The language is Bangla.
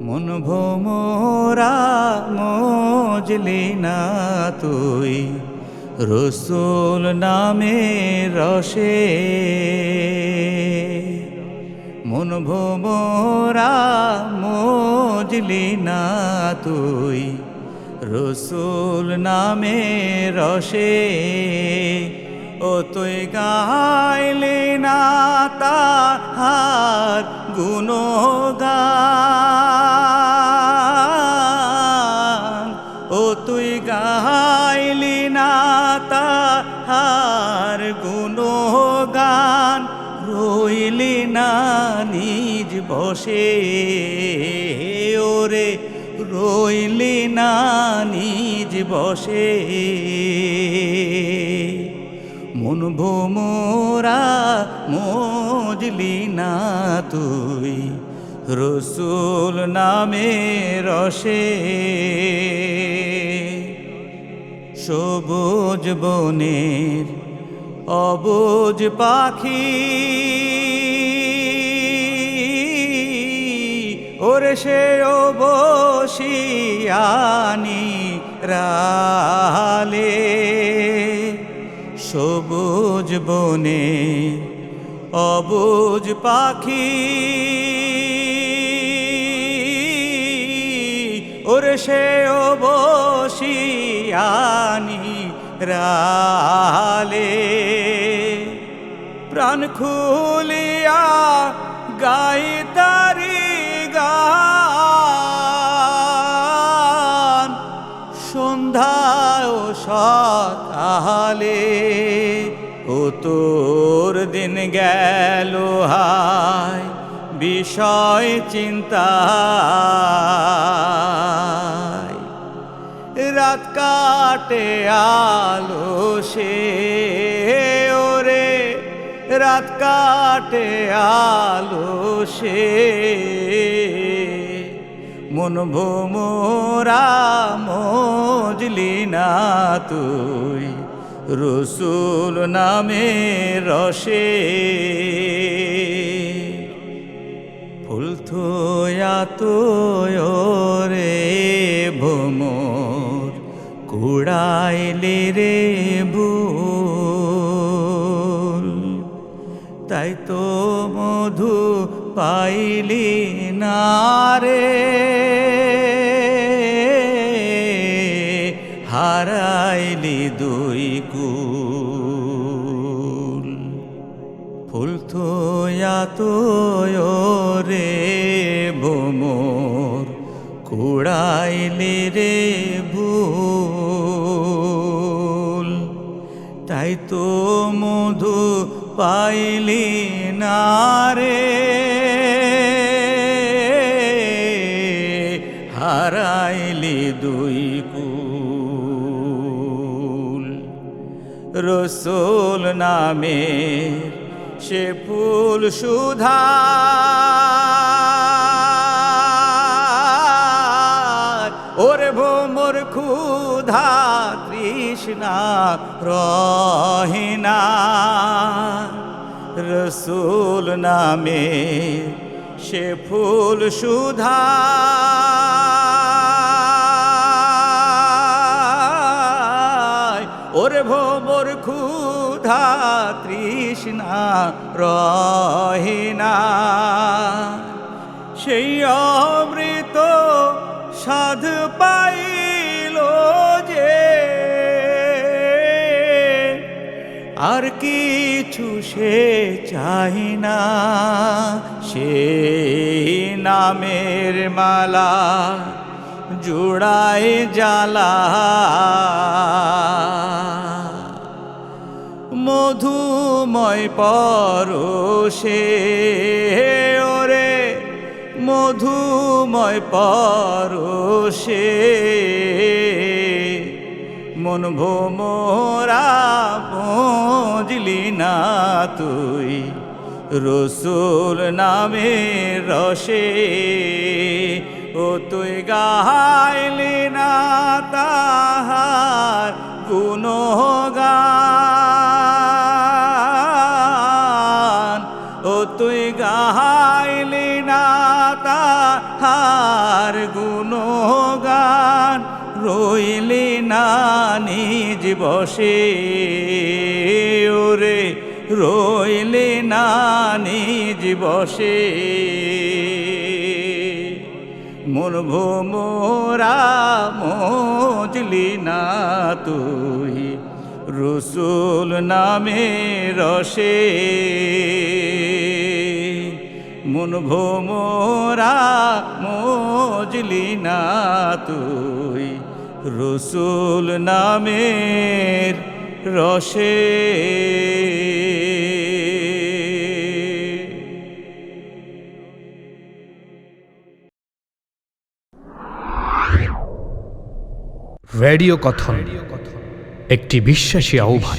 মন ভোমরা মজলি না তুই, রসুল নামে রসে। মন ভোমরা মজলি না তুই, রসুল নামে রসে। ও তুই গাইলি না তাহার গুণগান। ও তুই গাইলি না তাহার গুণগান। রইলি না নিজ বসে, ওরে রইলি না নিজ বসে। মন ভোমরা মজলি না তুই। রসুল নামে রসে। সবুজ বনের অবুজ পাখি। ওরে সে বসিয়ানি রালে। সবুজ বনে অবুজ পাখি। ওরে সে বসিয়ানি রালে প্রাণ খুলিয়া গাই সন্ধ্যায় সকালে, ও তোর দিন গেল হায়, বিষয় চিন্তা রাত কাটে, আলো সে ওরে, রাত কাটে, আলো সে মন ভোমরা মজলি না তুই, রসুল নামে রসে। ফুল তো রে ভোমর, কুড়াইলে রে ভুল। তাই তো মধু পাইলি না রে। থোয়া তো রে ভোমর, কুড়াইলি রে ভুল। তাই তো মধু পাইলি না রে, হারাইলি দুই কুল। রসুল নামে সে ফুল সুধা। ওরে ভোমর ক্ষুধা তৃষ্ণা রহিনা। রসুল নামে সে ফুল সুধা। ওরে ভোমর ক্ষুধা তৃষ্ণা রহিনা সেই অমৃত সাধ পাইল যে, আর কিছু সে চাই না। সে নামের মালা জুড়ায় জ্বালা। মধুময় পরশে, ওরে মধুময় পরশে। মন ভোমরা পৌঁজলি না তুই রসুল নামে রসে। ও তুই গাইলি না তাহার গুণগান। ও তুই গাইলি না তাহার গুণগান। রইলি না নিজ বসে রইলি না নিজ বসে। মন ভোমরা মজলি না তুই, রসুল নামে রসে। মন ভোমরা মজলি না তুই, রসুল নামের রসে। রেডিও কথন একটি বিশ্বাসী আহ্বান।